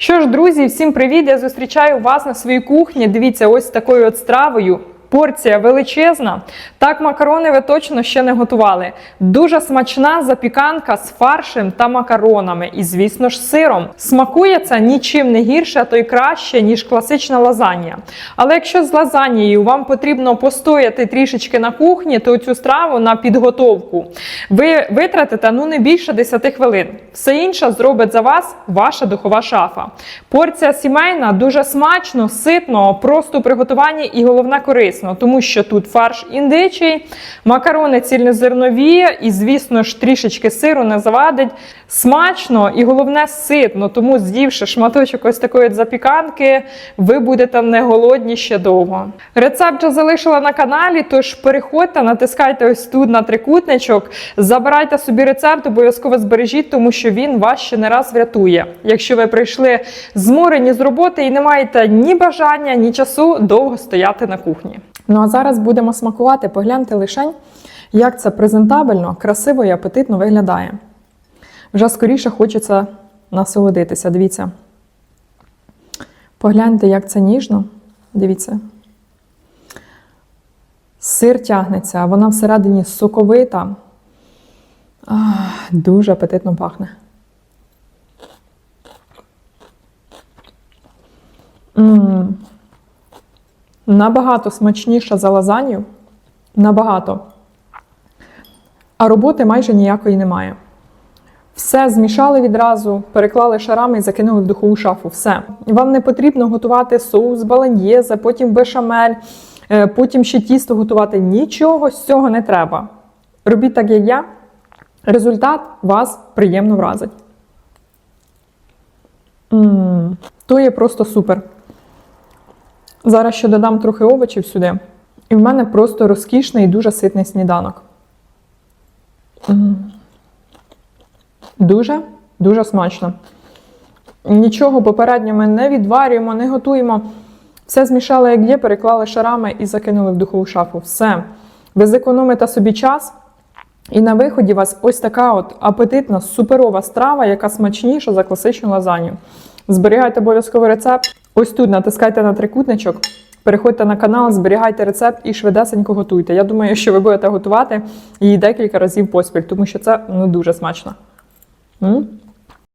Що ж, друзі, всім привіт! Я зустрічаю вас на своїй кухні. Дивіться, ось такою от стравою. Порція величезна. Так, макарони ви точно ще не готували. Дуже смачна запіканка з фаршем та макаронами, і, звісно ж, сиром. Смакує це нічим не гірше, а то й краще, ніж класична лазанья. Але якщо з лазаньєю вам потрібно постояти трішечки на кухні, то цю страву на підготовку ви витратите ну не більше 10 хвилин. Все інше зробить за вас ваша духова шафа. Порція сімейна, дуже смачно, ситно, просто у приготуванні і головне корисно, тому що тут фарш індичий, макарони цільнозернові, і, звісно ж, трішечки сиру не завадить. Смачно і головне ситно. Тому, з'ївши шматочок ось такої запіканки, ви будете не голодні ще довго. Рецепт вже залишила на каналі, тож переходьте, натискайте ось тут на трикутничок, забирайте собі рецепт, обов'язково збережіть, тому що він вас ще не раз врятує. Якщо ви прийшли зморені з роботи і не маєте ні бажання, ні часу довго стояти на кухні. Ну а зараз будемо смакувати. Погляньте лишень, як це презентабельно, красиво і апетитно виглядає. Вже скоріше хочеться насолодитися. Дивіться. Погляньте, як це ніжно. Дивіться. Сир тягнеться, вона всередині соковита. Ах, дуже апетитно пахне. М. Набагато смачніша за лазанью. Набагато. А роботи майже ніякої немає. Все змішали відразу, переклали шарами і закинули в духову шафу. Все. Вам не потрібно готувати соус баланьєзе, потім бешамель, е, потім ще тісто готувати. Нічого з цього не треба. Робіть так, як я. Результат вас приємно вразить. м то є просто супер. Зараз ще додам трохи овочів сюди. І в мене просто розкішний і дуже ситний сніданок. Дуже, дуже смачно. Нічого попередньо ми не відварюємо, не готуємо. Все змішали, як є, переклали шарами і закинули в духову шафу. Все. Ви зекономите собі час. І на виході у вас ось така от апетитна, суперова страва, яка смачніша за класичну лазанью. Зберігайте обов'язковий рецепт. Ось тут натискайте на трикутничок, переходьте на канал, зберігайте рецепт і швидесенько готуйте. Я думаю, що ви будете готувати її декілька разів поспіль, тому що це ну, дуже смачно. М?